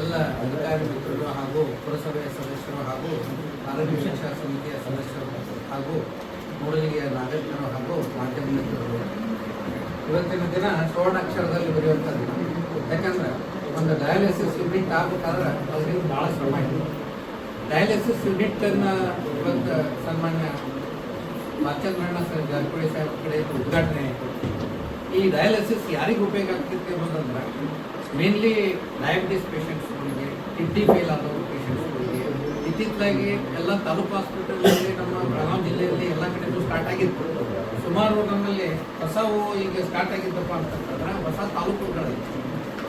ಎಲ್ಲ ಅಧಿಕಾರಿ ಮಿತ್ರರು ಹಾಗೂ ಪುರಸಭೆಯ ಸದಸ್ಯರು ಹಾಗೂ ಆರೋಗ್ಯ ಶಿಕ್ಷಣ ಸಮಿತಿಯ ಸದಸ್ಯರು ಹಾಗೂ ಮೂಡಲಿಗೆಯ ನಾಗರಿಕರು ಹಾಗೂ ಮಾಧ್ಯಮ ಮಿತ್ರರು. ಇವತ್ತಿನ ದಿನ ಸುವರ್ಣಾಕ್ಷರದಲ್ಲಿ ಬರೆಯುವಂಥದ್ದು. ಯಾಕಂದ್ರೆ ಒಂದು ಡಯಾಲಿಸಿಸ್ ಯೂನಿಟ್ ಆಗ್ಬೇಕಾದ್ರೆ ಅವರಿಗೆ ಭಾಳ ಶ್ರಮ ಇದೆ ಡಯಾಲಿಸಿಸ್ ಯೂನಿಟನ್ನು ಇವತ್ತು ಸನ್ಮಾನ್ಯ ಸರ್ ಜಾರಕಿಹೊಳಿ ಸಾಹೇಬ್ ಕಡೆ ಉದ್ಘಾಟನೆ ಆಯಿತು. ಈ ಡಯಾಲಿಸಿಸ್ ಯಾರಿಗೆ ಉಪಯೋಗ ಆಗ್ತಿತ್ತು ಅನ್ನೋದಂದ್ರೆ ಮೇನ್ಲಿ ಡಯಾಬಿಟಿಸ್ ಪೇಷಂಟ್ಸ್ಗಳಿಗೆ ಕಿಡ್ನಿ ಫೇಲ್ ಆದವರು ಪೇಷಂಟ್ಸ್ಗಳಿಗೆ ಇತ್ತಿತ್ತಲಾಗಿ ಎಲ್ಲ ತಾಲೂಕು ಹಾಸ್ಪಿಟಲ್ಗಳಲ್ಲಿ ನಮ್ಮ ಬೆಳಗಾವಿ ಜಿಲ್ಲೆಯಲ್ಲಿ ಎಲ್ಲ ಕಡೆಗೂ ಸ್ಟಾರ್ಟ್ ಆಗಿತ್ತು. ಸುಮಾರು ನಮ್ಮಲ್ಲಿ ಹೊಸವು ಈಗ ಸ್ಟಾರ್ಟ್ ಆಗಿದ್ದಪ್ಪ ಅಂತಂದ್ರೆ ಹೊಸ ತಾಲೂಕುಗಳಲ್ಲಿ,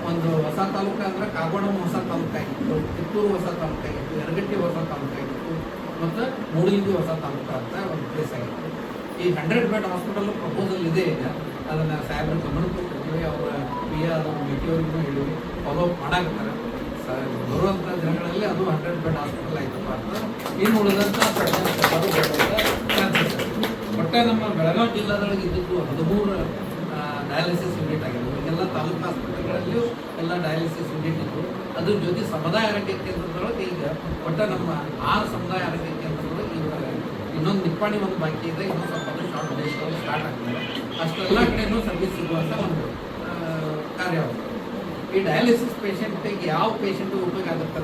ಒಂದು ಹೊಸ ತಾಲೂಕು ಅಂದ್ರೆ ಕಾಗೋಡಂ ಹೊಸ ತಾಲೂಕಾಗಿತ್ತು ಕಿತ್ತೂರು ಹೊಸ ತಾಲೂಕಾಗಿತ್ತು, ಯರಗಟ್ಟಿ ಹೊಸ ತಾಲೂಕಾಗಿತ್ತು, ಮತ್ತು ಮೂಡಿಗಿ ಹೊಸ ತಾಲೂಕು ಅಂತ ಒಂದು ಪ್ಲೇಸ್ ಆಗಿತ್ತು. ಈ ಹಂಡ್ರೆಡ್ ಬೆಡ್ ಹಾಸ್ಪಿಟಲ್ ಪ್ರಪೋಸಲ್ ಇದೆ ಈಗ. ಅದನ್ನು ಸಾಹೇಬ್ರ ಗಮನಕ್ಕೆ ಕೊಟ್ಟಿದ್ದೀವಿ ಅವರ ಪಿ ಅದು ಭೇಟಿಯವರಿಗೂ ಹೇಳಿವಿ ಫಾಲೋ ಅಪ್ ಮಾಡಾಕತ್ತಾರೆ. ಬರುವಂಥ ದಿನಗಳಲ್ಲಿ ಅದು ಹಂಡ್ರೆಡ್ ಬೆಡ್ ಹಾಸ್ಪಿಟಲ್ ಆಯ್ತಪ್ಪ ಅಂತ. ಏನು ಉಳಿದಂಥ ಚಾನ್ಸಸ್ ಒಟ್ಟೆ ನಮ್ಮ ಬೆಳಗಾವಿ ಜಿಲ್ಲಾದೊಳಗೆ ಇದ್ದಿದ್ದು ಹದಿಮೂರು ಡಯಾಲಿಸಿಸ್ ಯೂನಿಟ್ ಆಗಿದೆ ಈಗೆಲ್ಲ ತಾಲೂಕು ಆಸ್ಪತ್ರೆಗಳಲ್ಲಿಯೂ ಎಲ್ಲ ಡಯಾಲಿಸಿಸ್ ಯೂನಿಟ್ ಇತ್ತು ಅದ್ರ ಜೊತೆ ಸಮುದಾಯ ಆರೋಗ್ಯ ಕೇಂದ್ರದೊಳಗೆ ಈಗ ಒಟ್ಟ ನಮ್ಮ ಆರು ಸಮುದಾಯ ಆರೋಗ್ಯ ಇನ್ನೊಂದು ನಿಪ್ಪಾಣಿ ಒಂದು ಬಾಕಿ ಇದೆ, ಇನ್ನೊಂದು ಸ್ವಲ್ಪ ಶಾರ್ಟ್ ಡೇಸ್ಗಳು ಸ್ಟಾರ್ಟ್ ಆಗ್ತದೆ ಅಷ್ಟೆಲ್ಲ ಕಡೆನೂ ಸರ್ವಿಸ್ ಸಿಗುವಂಥ ಒಂದು ಕಾರ್ಯ ಈ ಡಯಾಲಿಸಿಸ್ ಪೇಷಂಟಿಗೆ ಯಾವ ಪೇಷಂಟ್ ಉಪಯೋಗ ಆಗುತ್ತೆ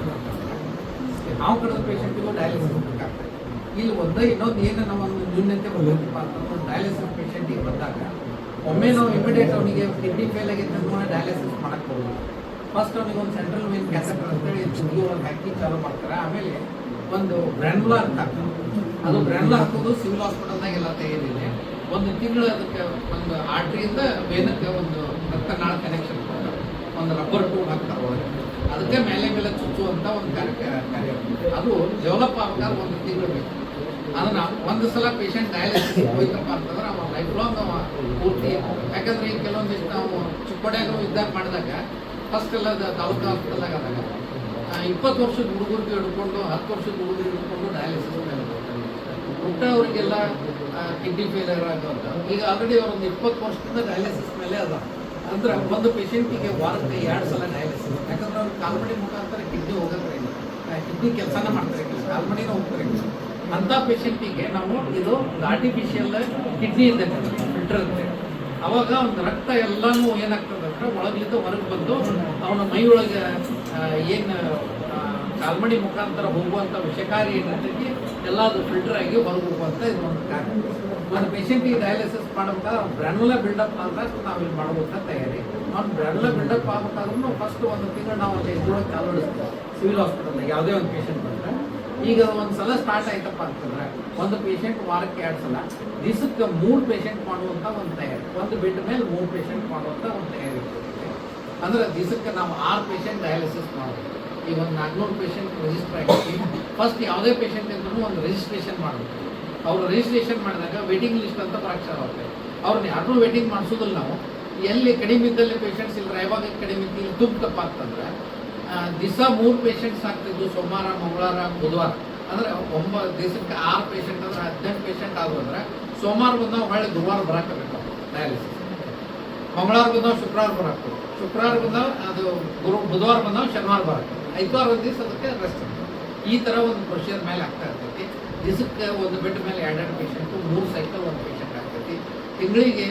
ಯಾವ ಕಡೆದ ಪೇಷಂಟಿಗೂ ಡಯಾಲಿಸಿಸ್ ಉಪಯೋಗ ಆಗ್ತದೆ ಇಲ್ಲಿ ಒಂದೇ ಇನ್ನೊಂದು ಏನು ನಮ್ಮ ಒಂದು ನ್ಯೂನ್ಯತೆ ಬರುತ್ತಪ್ಪ ಅಂತಂದ್ರೆ ಡಯಾಲಿಸಿಸ್ ಪೇಷಂಟಿಗೆ ಬಂದಾಗ ಒಮ್ಮೆ ನಾವು ಇಮಿಡಿಯೇಟ್ ಅವನಿಗೆ ಕಿಡ್ನಿ ಫೇಲ್ ಆಗಿದ್ದ ಡಯಾಲಿಸಿಸ್ ಮಾಡಕ್ಕೆ ಬರೋದು ಫಸ್ಟ್ ಅವನಿಗೆ ಒಂದು ಸೆಂಟ್ರಲ್ ಮೇನ್ ಕ್ಯಾಸೆಟ್ ಅಂತೇಳಿ ಒಳಗೆ ಹಾಕಿ ಚಾಲೂ ಮಾಡ್ತಾರೆ. ಆಮೇಲೆ ಒಂದು ಬ್ರ್ಯಾನ್ಲಾ ಅಂತ. ಅದು ಬ್ರ್ಯಾನ್ಲಾ ಹಾಕೋದು ಸಿವಿಲ್ ಹಾಸ್ಪಿಟಲ್ನಾಗೆಲ್ಲ ತೆಗೆದಿದೆ. ಒಂದು ತಿಂಗಳು ಅದಕ್ಕೆ ಒಂದು ಆರ್ಟ್ರಿಯಿಂದ ವೇನಕ್ಕೆ ಒಂದು ರಕ್ತನಾಳ ಕನೆಕ್ಷನ್ ಕೊಡ್ತಾರೆ ಒಂದು ರಬ್ಬರ್ ಟೂಲ್ ಹಾಕ್ತಾರೆ ಒಳಗೆ ಅದಕ್ಕೆ ಮೇಲೆ ಮೇಲೆ ಚುಚ್ಚುವಂಥ ಒಂದು ಕಾರ್ಯ ಕಾರ್ಯ ಅದು ಡೆವಲಪ್ ಆಗ್ತಾರೆ ಒಂದು ತಿಂಗಳು ಬೇಕು. ಅದನ್ನ ಒಂದು ಸಲ ಪೇಷಂಟ್ ಡಯಾಲಿಸಿಸ್ ಹೋಯ್ತಪ್ಪ ಅಂತಂದ್ರೆ ಅವ ಲೈಫ್ ಲಾಂಗ್ ಅವ ಪೂರ್ತಿ. ಯಾಕಂದ್ರೆ ಈಗ ಕೆಲವೊಂದಿಷ್ಟು ನಾವು ಚಿಕ್ಕೋಡ್ಯಾಗ ಇದ್ದಾಗ ಮಾಡಿದಾಗ ಫಸ್ಟ್ ಎಲ್ಲ ತಾಲೂಕು ಹಾಸ್ಪಿಟಲ್ದಾಗ ಆದಾಗ ಇಪ್ಪತ್ತು ವರ್ಷದ ಹುಡುಗರಿಗೆ ಹಿಡ್ಕೊಂಡು, ಹತ್ತು ವರ್ಷದ ಹುಡುಗರಿಗೆ ಹಿಡ್ಕೊಂಡು ಡಯಾಲಿಸಿಸ್ ಮೇಲೆ ಹುಟ್ಟವರಿಗೆಲ್ಲ ಕಿಡ್ನಿ ಫೇಲಿಯರ್ ಆಗುವಂಥ ಈಗ ಆಲ್ರೆಡಿ ಅವರೊಂದು ಇಪ್ಪತ್ತು ವರ್ಷದಿಂದ ಡಯಾಲಿಸಿಸ್ ಮೇಲೆ ಅದ. ಅಂದ್ರೆ ಒಂದು ಪೇಷಂಟಿಗೆ ವಾರಕ್ಕೆ ಎರಡು ಸಲ ಡಯಾಲಿಸಿಸ್ ಯಾಕಂದ್ರೆ ಅವ್ರು ಕಾಲ್ಮಡಿ ಮುಖಾಂತರ ಕಿಡ್ನಿ ಹೋಗೋದ್ರೆ ಕಿಡ್ನಿ ಕೆಲಸನ ಮಾಡ್ತಾರೆ ಕಾಲ್ಮಡಿನ ಹೋಗ್ತಾರೆ. ಅಂಥ ಪೇಷಂಟಿಗೆ ನಾವು ಇದು ಆರ್ಟಿಫಿಷಿಯಲ್ ಕಿಡ್ನಿ ಇದೆ ಫಿಲ್ಟರ್ ಅಂತ ಅವಾಗ ಒಂದು ರಕ್ತ ಎಲ್ಲಾನು ಏನಾಗ್ತದೆ ಅಂದ್ರೆ ಒಳಗಿಂದ ಹೊರಗೆ ಬಂದು ಅವನ ಮೈಯೊಳಗೆ ಏನು ಕಾಲ್ಮಡಿ ಮುಖಾಂತರ ಹೋಗುವಂಥ ವಿಷಕಾರಿ ಏನಂತಕ್ಕೆ ಎಲ್ಲ ಅದು ಫಿಲ್ಟರ್ ಆಗಿ ಹೊರಗೆ ಹೋಗುವಂಥ ಇದು ಒಂದು ಕಾರಣ ಒಂದು ಪೇಷಂಟಿಗೆ ಡಯಾಲಿಸಿಸ್ ಮಾಡ್ಬೇಕಾದ್ರೆ ಬ್ರ್ಯಾನುಲ ಬಿಲ್ಡಪ್ ಆದಾಗ ನಾವು ಇಲ್ಲಿ ಮಾಡ್ಬೇಕಂತ ತಯಾರಿ. ಅವ್ನು ಬ್ರ್ಯಾನುಲ ಬಿಲ್ಡಪ್ ಆಗ್ಬೇಕಾದ್ರೂ ಫಸ್ಟ್ ಒಂದು ತಿಂಗಳು ನಾವು ಅಲ್ಲಿ ಇದ್ರೊಳಗೆ ಚಾಲು ಇಡಿಸ್ತೀವಿ ಸಿವಿಲ್ ಹಾಸ್ಪಿಟಲ್ದಾಗ ಯಾವುದೇ ಒಂದು ಪೇಷಂಟ್ ಬಂದರೆ. ಈಗ ಒಂದು ಸಲ ಸ್ಟಾರ್ಟ್ ಆಯ್ತಪ್ಪ ಅಂತಂದ್ರೆ, ಒಂದು ಪೇಷಂಟ್ ವಾರಕ್ಕೆ ಎರಡು ಸಲ, ದಿವಸಕ್ಕೆ ಮೂರು ಪೇಷಂಟ್ ಮಾಡುವಂಥ ಒಂದು ತಯಾರಿ. ಒಂದು ಬೆಡ್ ಮೇಲೆ ಮೂರು ಪೇಷಂಟ್ ಮಾಡುವಂಥ ಒಂದು ತಯಾರಿ. ಅಂದ್ರೆ ದಿವಸಕ್ಕೆ ನಾವು ಆರು ಪೇಷಂಟ್ ಡಯಾಲಿಸಿಸ್ ಮಾಡಬೇಕು ಈಗ ಒಂದು ನಾಲ್ಕುನೂರು ಪೇಷಂಟ್ ರಿಜಿಸ್ಟರ್ ಆಗಿ ಫಸ್ಟ್ ಯಾವುದೇ ಪೇಷಂಟ್ ಇದ್ರೂ ಒಂದು ರಿಜಿಸ್ಟ್ರೇಷನ್ ಮಾಡಬೇಕು. ಅವರು ರಿಜಿಸ್ಟ್ರೇಷನ್ ಮಾಡಿದಾಗ ವೇಟಿಂಗ್ ಲಿಸ್ಟ್ ಅಂತ ಪ್ರಾಕ್ಷರ ಆಗುತ್ತೆ. ಅವ್ರನ್ನ ಯಾರನ್ನೂ ವೇಟಿಂಗ್ ಮಾಡಿಸೋದಿಲ್ಲ ನಾವು. ಎಲ್ಲಿ ಕಡಿಮೆ ಇದ್ದಲ್ಲಿ ಪೇಷಂಟ್ಸ್ ಇಲ್ಲ ಯಾವಾಗ ಕಡಿಮೆ ಇದ್ದು ಇಲ್ಲಿ ತುಂಬ ಅಂತಂದ್ರೆ ದಿವಸ ಮೂರು ಪೇಷಂಟ್ಸ್ ಆಗ್ತಿದ್ದು ಸೋಮವಾರ, ಮಂಗಳವಾರ, ಬುಧವಾರ. ಅಂದ್ರೆ ಒಂಬತ್ತು ದಿವಸಕ್ಕೆ ಆರು ಪೇಷಂಟ್ ಅಂದ್ರೆ ಹದಿನೆಂಟು ಪೇಷಂಟ್ ಆದ್ರು ಅಂದ್ರೆ ಸೋಮವಾರ ಬಂದಾಗ ಹೊಳ್ಳಿ ಗುರುವಾರ ಬರಕಬೇಕು ಡಯಾಲಿಸಿಸ್ ಮಂಗಳವಾರ ಬಂದವ್ ಶುಕ್ರವಾರ ಬರಾಕು ಶುಕ್ರವಾರ ಬಂದವ್ ಅದು ಗುರು ಬುಧವಾರ ಬಂದವ್ ಶನಿವಾರ ಬರಾಕು ಐದವಾರ ಒಂದು ದಿವಸ ಅದಕ್ಕೆ ರೆಸ್ಟ್ ಈ ಥರ ಒಂದು ಪ್ರೆಷರ್ ಮೇಲೆ ಆಗ್ತಾ ಇರ್ತೈತಿ. ದಿವಸಕ್ಕೆ ಒಂದು ಬೆಡ್ ಮೇಲೆ ಎರಡೆರಡು ಪೇಷಂಟು ಮೂರು ಸೈಕಲ್ ಒಂದು ಪೇಷಂಟ್ ಆಗ್ತೈತಿ. ತಿಂಗಳಿಗೆ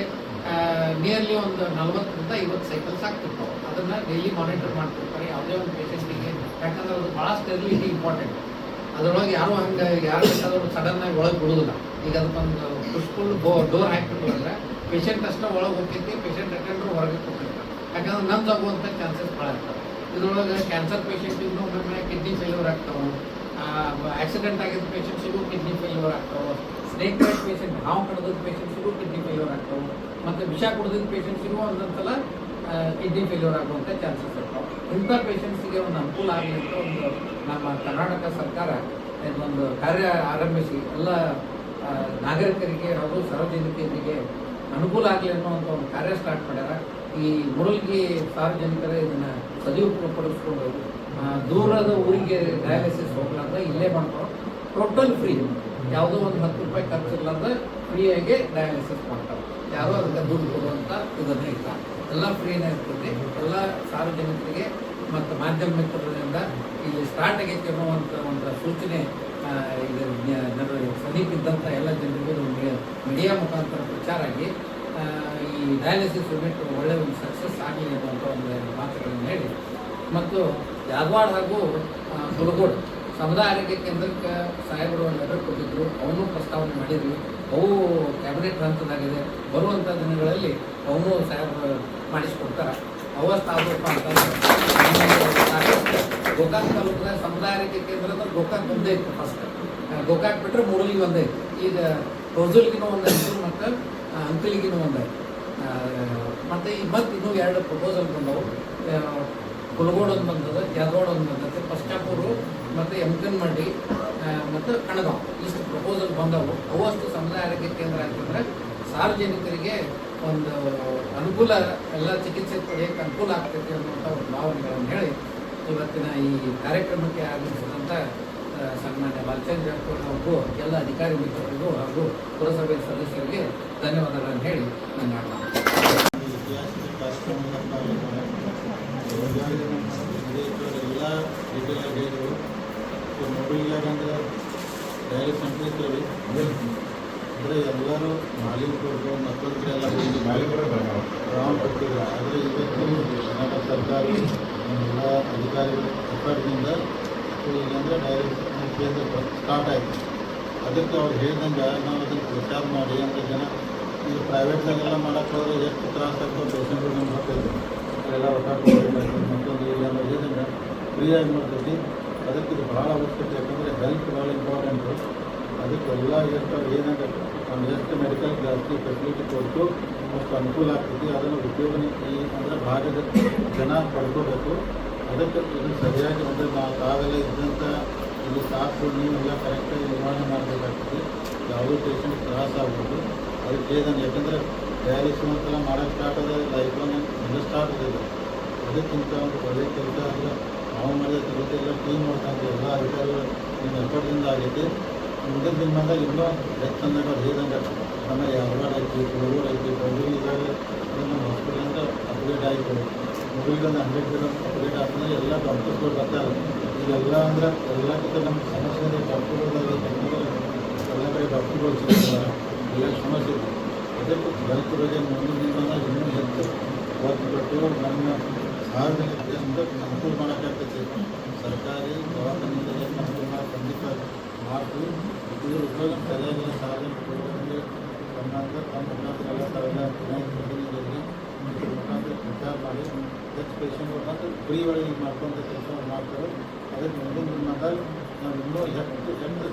ನಿಯರ್ಲಿ ಒಂದು ನಲ್ವತ್ತರಿಂದ ಐವತ್ತು ಸೈಕಲ್ಸ್ ಆಗ್ತಿರ್ತಾವೆ. ಅದನ್ನು ಡೈಲಿ ಮಾನಿಟರ್ ಮಾಡ್ತಿರ್ತಾರೆ. ಯಾವುದೇ ಒಂದು ಪೇಷಂಟಿಗೆ ಯಾಕಂದ್ರೆ ಅದು ಭಾಳ ಸ್ಟೆರಿಲಿಟಿ ಇಂಪಾರ್ಟೆಂಟ್ ಅದರೊಳಗೆ ಯಾರು ಹಂಗೆ, ಯಾರು ಸಡನ್ ಆಗಿ ಒಳಗೆ ಬಿಡುದಿಲ್ಲ ಈಗ ಅದಕ್ಕೊಂದು ಪುಷ್ಫುಲ್ ಡೋರ್ ಹಾಕಿಬಿಟ್ಟು ಹಾಕಿಬಿಟ್ರೆ ಪೇಷಂಟ್ ಅಷ್ಟೇ ಒಳಗೆ ಹೋಗ್ತೈತಿ ಪೇಷಂಟ್ ಅಟೆಂಡ್ರು ಹೊರಗೆ ಹೋಗ್ತೈತಿ ಯಾಕಂದ್ರೆ ನಂದು ಆಗುವಂಥ ಚಾನ್ಸಸ್ ಭಾಳ ಇರ್ತವೆ. ಇದ್ರೊಳಗೆ ಕ್ಯಾನ್ಸರ್ ಪೇಷಂಟಿಗೂ ಒಮ್ಮೆ ಕಿಡ್ನಿ ಫೇಲ್ಯೂರ್ ಆಗ್ತಾವೆ. ಆಕ್ಸಿಡೆಂಟ್ ಆಗಿದ್ದ ಪೇಷಂಟ್ಸಿಗೂ ಕಿಡ್ನಿ ಫೇಲ್ಯೂರ್ ಆಗ್ತಾವೆ. ಸ್ನೇಕ್ ಬೈಟ್ ಪೇಷಂಟ್ ಹಾವು ಕಡ್ದಿದ್ದ ಪೇಷಂಟ್ಸಿಗೂ ಕಿಡ್ನಿ ಫೇಲ್ಯೂರ್ ಆಗ್ತಾವೆ. ಮತ್ತು ವಿಷ ಕುಡ್ದಿದ್ದ ಪೇಷಂಟ್ಸಿಗೂ ಒಂದೊಂದ್ಸಲ ಕಿಡ್ನಿ ಫೇಲ್ಯೂರ್ ಆಗುವಂಥ ಚಾನ್ಸಸ್ ಇರ್ತಾವೆ. ಇಂಥ ಪೇಷಂಟ್ಸಿಗೆ ಒಂದು ಅನುಕೂಲ ಆಗಲಿ ಅಂತ ಒಂದು ನಮ್ಮ ಕರ್ನಾಟಕ ಸರ್ಕಾರ ಇದೊಂದು ಕಾರ್ಯ ಆರಂಭಿಸಿ, ಎಲ್ಲ ನಾಗರಿಕರಿಗೆ ಹಾಗೂ ಸಾರ್ವಜನಿಕರಿಗೆ ಅನುಕೂಲ ಆಗಲಿ ಅಂತ ಒಂದು ಕಾರ್ಯ ಸ್ಟಾರ್ಟ್ ಮಾಡ್ಯಾರ. ಈ ಮುರಳ್ಗಿ ಸಾರ್ವಜನಿಕರೇ ಇದನ್ನ ಸದುಪಯೋಗಪಡಿಸ್ಕೊಂಡು ದೂರದ ಊರಿಗೆ ಡಯಾಲಿಸಿಸ್ ಹೋಗ್ಲಾರ್ದ ಇಲ್ಲೇ ಮಾಡ್ತಾರೆ ಟೋಟಲ್ ಫ್ರೀ ಯಾವುದೋ ಒಂದು ಹತ್ತು ರೂಪಾಯಿ ಖರ್ಚು ಫ್ರೀ ಫ್ರೀಯಾಗಿ ಡಯಾಲಿಸಿಸ್ ಮಾಡ್ತಾರೆ ಯಾರೋ ಅದಕ್ಕೆ ದುಡ್ಡು ಕೊಡುವಂಥ ಇದನ್ನ ಇಲ್ಲ. ಎಲ್ಲ ಫ್ರೀನೇ ಇರ್ತದೆ ಎಲ್ಲ ಸಾರ್ವಜನಿಕರಿಗೆ ಮತ್ತು ಮಾಧ್ಯಮ ಮಿತ್ರರಿಂದ ಇಲ್ಲಿ ಸ್ಟಾರ್ಟ್ ಆಗೈತೆ ಅನ್ನುವಂಥ ಒಂದು ಸೂಚನೆ ಜನರು ಇದ್ದಂಥ ಎಲ್ಲ ಜನರಿಗೂ ನಮಗೆ ಮೀಡಿಯಾ ಮುಖಾಂತರ ಪ್ರಚಾರ ಆಗಿ ಈ ಡಯಾಲಿಸಿಸ್ ಯೂನಿಟ್ ಒಳ್ಳೆಯ ಒಂದು ಸಕ್ಸಸ್ ಆಗಲಿ ಅಂತ ಒಂದು ಮಾತುಗಳನ್ನು ಹೇಳಿ, ಮತ್ತು ಜಾಗವಾಡ್ ಹಾಗೂ ಸುಲಗೋಡ್ ಸಮುದಾಯ ಆರೋಗ್ಯ ಕೇಂದ್ರಕ್ಕೆ ಸಾಹೇಬರು ಲೆಟರ್ ಕೊಟ್ಟಿದ್ರು ಅವನು ಪ್ರಸ್ತಾವನೆ ಮಾಡಿದ್ವಿ ಅವು ಕ್ಯಾಬಿನೆಟ್ ಹಂತದಾಗಿದೆ ಬರುವಂಥ ದಿನಗಳಲ್ಲಿ ಅವನು ಸಾಹೇಬರು ಮಾಡಿಸ್ಕೊಡ್ತಾರೆ. ಅವಸ್ತಾಗಬೇಕು ಅಂತಂದರೆ, ಸಾಕಷ್ಟು ಗೋಕಾಕ್ ತಾಲೂಕಿನ ಸಮುದಾಯ ಕೇಂದ್ರ ಅಂದ್ರೆ ಗೋಕಾಕ್ ಒಂದೇ ಇತ್ತು ಫಸ್ಟ್ ಗೋಕಾಕ್ ಬಿಟ್ಟರೆ ಮೂಡಲಿಗೆ ಒಂದೇ. ಇತ್ತು ಈಗ ಟೋಜಲ್ಗಿನೂ ಒಂದು ಹೆಸರು ಮತ್ತು ಅಂಕಲಿಗಿನೂ ಒಂದೇ. ಮತ್ತು ಈ ಮತ್ತೆ ಇನ್ನೂ ಎರಡು ಪ್ರಪೋಸಲ್ ಬಂದವು. ಕುಲಗೋಡ್ ಒಂದು ಬಂದದ ಯಾದವಾಡ ಒಂದು ಬಂದತೆ ಪಶ್ಚಾಪುರು ಮತ್ತು ಯಮಕನ್ಮಂಡಿ ಆ, ಮತ್ತು ಕಣಗಾಂವ್. ಇಷ್ಟು ಪ್ರಪೋಸಲ್ ಬಂದವು. ಅವು ಅಷ್ಟು ಸಮುದಾಯ ಆರೋಗ್ಯ ಕೇಂದ್ರ ಅಂತಂದ್ರೆ ಸಾರ್ವಜನಿಕರಿಗೆ ಒಂದು ಅನುಕೂಲ ಎಲ್ಲ ಚಿಕಿತ್ಸೆ ಪಡೆಯೋಕ್ಕೆ ಅನುಕೂಲ ಆಗ್ತೈತಿ ಅನ್ನುವಂಥ ಒಂದು ಭಾವನೆಗಳನ್ನು ಹೇಳಿ ಇವತ್ತಿನ ಈ ಕಾರ್ಯಕ್ರಮಕ್ಕೆ ಆಗಮಿಸಿದಂಥ ಸನ್ಮಾನ್ಯ ಬಾಲಚಂದ್ರ ಜಾರಕಿಹೊಳಿ ಹಾಗೂ ಎಲ್ಲ ಅಧಿಕಾರಿ ಮಿತ್ರರಿಗೂ ಹಾಗೂ ಪುರಸಭೆ ಸದಸ್ಯರಿಗೆ ಧನ್ಯವಾದಗಳನ್ನು ಹೇಳಿ ನನ್ನ ಎಲ್ಲ ಇಲ್ಲಾಗಂದ್ರೆ ಇರ್ತೇವೆ ಅಂದರೆ ಎಲ್ಲರೂ ಮಾಲೀಕರು ಮತ್ತೊಂದು ಎಲ್ಲ ರಾಮ್ ಕೊಟ್ಟಿದ್ರು ಆದರೆ ಇವತ್ತು ಕನ್ನಡ ಸರ್ಕಾರ ಎಲ್ಲ ಅಧಿಕಾರಿಗಳ ಎಫರ್ಟ್ನಿಂದ ಅಂದರೆ ಡೈರೆಕ್ಟ್ ಕೇಂದ್ರ ಸ್ಟಾರ್ಟ್ ಆಯಿತು. ಅದಕ್ಕೆ ಅವ್ರು ಹೇಳಿದಂಗೆ ನಾವು ಅದನ್ನು ಪ್ರಚಾರ ಮಾಡಿ ಅಂದರೆ ಜನ ಈಗ ಪ್ರೈವೇಟ್ನಾಗೆಲ್ಲ ಮಾಡೋಕ್ಕೆ ಹೋದ್ರೆ ಎಷ್ಟು ತ್ರಾಸ ಆಗ್ತದೆ ಪೇಷಂಟ್ಗಳು ನಮ್ಗೆ ಹಾಕೋದು ಎಲ್ಲ ಒಟ್ಟಾಡ್ಕೊಂಡು ಮತ್ತೊಂದು ಇಲ್ಲ ಅನ್ನೋ ಹೇಳಿದಂಗೆ ಫ್ರೀಯಾಗಿ ಮಾಡ್ತೈತಿ. ಅದಕ್ಕೆ ಇದು ಭಾಳ ಅವಶ್ಯಕತೆ, ಯಾಕಂದರೆ ಹೆಲ್ತ್ ಭಾಳ ಇಂಪಾರ್ಟೆಂಟು ಅದಕ್ಕೆ ಎಲ್ಲ ಎಷ್ಟು ಏನಾಗ ಒಂದು ಎಷ್ಟು ಮೆಡಿಕಲ್ ಜಾಸ್ತಿ ಫೆಸಿಲಿಟಿ ಕೊಟ್ಟು ಅಷ್ಟು ಅನುಕೂಲ ಆಗ್ತೈತಿ ಅದನ್ನು ಉಪಯೋಗ ಈ ಅಂದರೆ ಭಾಗದ ಜನ ಪಡ್ಕೋಬೇಕು. ಅದಕ್ಕೆ ಇದು ಸರಿಯಾಗಿ ಅಂದರೆ ನಾವು ತಾವೆಲ್ಲ ಇದ್ದಂಥ ಇಲ್ಲಿ ಸ್ಟಾಫ್ ನೀವೆಲ್ಲ ಕರೆಕ್ಟಾಗಿ ನಿರ್ವಹಣೆ ಮಾಡಬೇಕಾಗ್ತದೆ. ಯಾವುದೋ ಪೇಷಂಟ್ ತ್ರಾಸ ಆಗ್ಬೋದು ಅದಕ್ಕೆ ಏದಂಗೆ ಯಾಕಂದರೆ ತಯಾರಿಸುವಂತೆಲ್ಲ ಮಾಡೋಕ್ಕೆ ಸ್ಟಾರ್ಟ್ ಆದರೆ ಲೈಫ್ ಎಲ್ಲ ಸ್ಟಾರ್ಟ್ ಇದೆ ಅದಕ್ಕಿಂತ ಒಂದು ಒಳ್ಳೆಯ ಕೆಲಸ ಅಂದರೆ ನಾವು ಮಾಡಿದ ಕೆಲಸ ಎಲ್ಲ ಟೀಮ್ ಮಾಡ್ತಾ ಎಲ್ಲ ಅಧಿಕಾರಿಗಳು ನಿಮ್ಮ ಎಫರ್ಟಿಂದ ಆಗೈತಿ. ಮುಂದಿನ ದಿನದಾಗ ಇನ್ನೂ ಹೆಚ್ಚು ಹೇಳಿದಂಗೆ ನಮ್ಮ ಯಾವಾಡ ಐತಿ ಕೊಡೂರು ಐತಿ ಕೊಡೂರು ಈಗಾಗಲೇ ನಮ್ಮ ಹಾಸ್ಪಿಟಲಿಂದ ಅಪ್ಗ್ರೇಡ್ ಆಯಿತು. ಮುಗಿಗೆ ಒಂದು ಹಂಡ್ರೆಡ್ ಬೇಡ ಅಪ್ಗ್ರೇಡ್ ಆದ್ಮೇಲೆ ಎಲ್ಲ ಡಾಕ್ಟರ್ಸ್ಗಳು ಬರ್ತಾರೆ. ಈಗೆಲ್ಲ ಅಂದ್ರೆ ಎಲ್ಲಕ್ಕಿಂತ ನಮ್ಮ ಸಮಸ್ಯೆ ಇದೆ ಡಾಕ್ಟರ್ಗಳು ಎಲ್ಲ ಕಡೆ ಡಾಕ್ಟರ್ಗಳು ಸಿಗ್ತಾರೆ. ಎಲ್ಲ ಸಮಸ್ಯೆ ಇದೆ. ಅದಕ್ಕೆ ಹೆಲ್ತ್ ಬಗ್ಗೆ ಮುಂದಿನ ದಿನದಾಗ ಇನ್ನೂ ಹೆಚ್ಚು ಒತ್ತು ನಮ್ಮ ಸಾರ್ವಜನಿಕರಿಗೆ ಅಂದ್ರೆ ಅನುಕೂಲ ಮಾಡೋಕ್ಕಾಗ್ತೈತಿ ಸರ್ಕಾರಿ ದವಾಖಾನೆಯಿಂದ ಅನುಕೂಲ ಖಂಡಿತ ಮಾಡ್ತೀವಿ. ಇದ್ರ ಉಪಯೋಗ ಸರಿಯಾಗಿಲ್ಲ ಸಾರ್ವಜನಿಕರಿಗೆ ತಮ್ಮ ತಮ್ಮ ಮುಖಾಂತರ ಎಲ್ಲ ಪ್ರಚಾರ ಮಾಡಿ ಹೆಚ್ಚು ಪೇಷಂಟ್ ಮುಖಾಂತರ ಫ್ರೀ ಒಳಗೆ ಮಾಡ್ಕೊಂತ ಕೆಲಸ ಮಾಡ್ತಾರೆ ಅದಕ್ಕೆ ಮುಂದಿನ ದಿನದಾಗ ನಾವು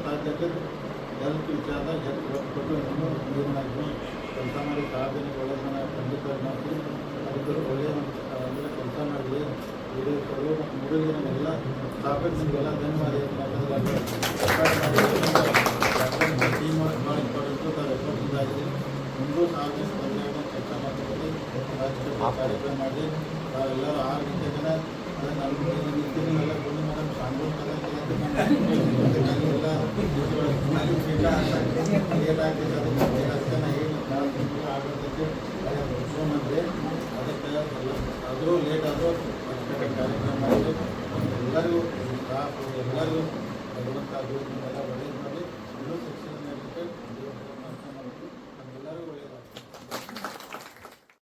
ಸಾಧ್ಯತೆ ಹೆಲ್ತ್ ವಿಚಾರ ಹೆಚ್ಚು ಒತ್ತು ಕೊಟ್ಟು ಇನ್ನೂ ನೀರಿನ ಕೆಲಸ ಮಾಡಿ ಒಳ್ಳೆಯ ಅಂದರೆ ಕೆಲಸ ಮಾಡಲಿ ಇದು ಸರ್ವ ಮುಗಿದ ಎಲ್ಲ ಸ್ಟಾಫಿಗೆ ನಿಮಗೆಲ್ಲ ಧನ್ಯವಾದ ಯಾಕಂದ್ರೆ ಟೀಮ್ ವರ್ಕ್ ಭಾಳ ಇಂಪಾರ್ಟೆಂಟು ತಾವು ಎಫರ್ಟ್ ಆಗಿದೆ ಮುಂದೂ ಸಾರ್ವಜನಿಕ ಬಂದಾಗ ಕೆಲಸ ಮಾಡ್ತೀವಿ ರಾಜಕೀಯ ಕಾರ್ಯಕ್ರಮ ಮಾಡಿ ತಾವೆಲ್ಲರೂ ಆರು ಗಂಟೆ ಜನ ಅದೇ ನಲ್ವತ್ತು ನಿಂತೀನಿ ಎಲ್ಲ ಬಂದು ಮೇಡಮ್ ಸಾಂಗ್ಳು ಎಲ್ಲ ಲೇಟ್ ಆಗ್ತೈತೆ ಅದಕ್ಕೆ ಅದಕ್ಕೆ ಏನು ನಾಳೆ ತಿಂಗಳು ಆಗಿರ್ತೈತೆ ಅಂದರೆ ಅದಕ್ಕೆ ಆದರೂ ಲೇಟ್ ಆದರೂ ಅಚ್ಚುಕಟ್ಟಾಗಿ ಕಾರ್ಯಕ್ರಮ ಮಾಡಿ ಎಲ್ಲರಿಗೂ ಸ್ಟಾಫ್ ಎಲ್ಲರಿಗೂ ಭಗವಂತ ಅದು ಎಲ್ಲ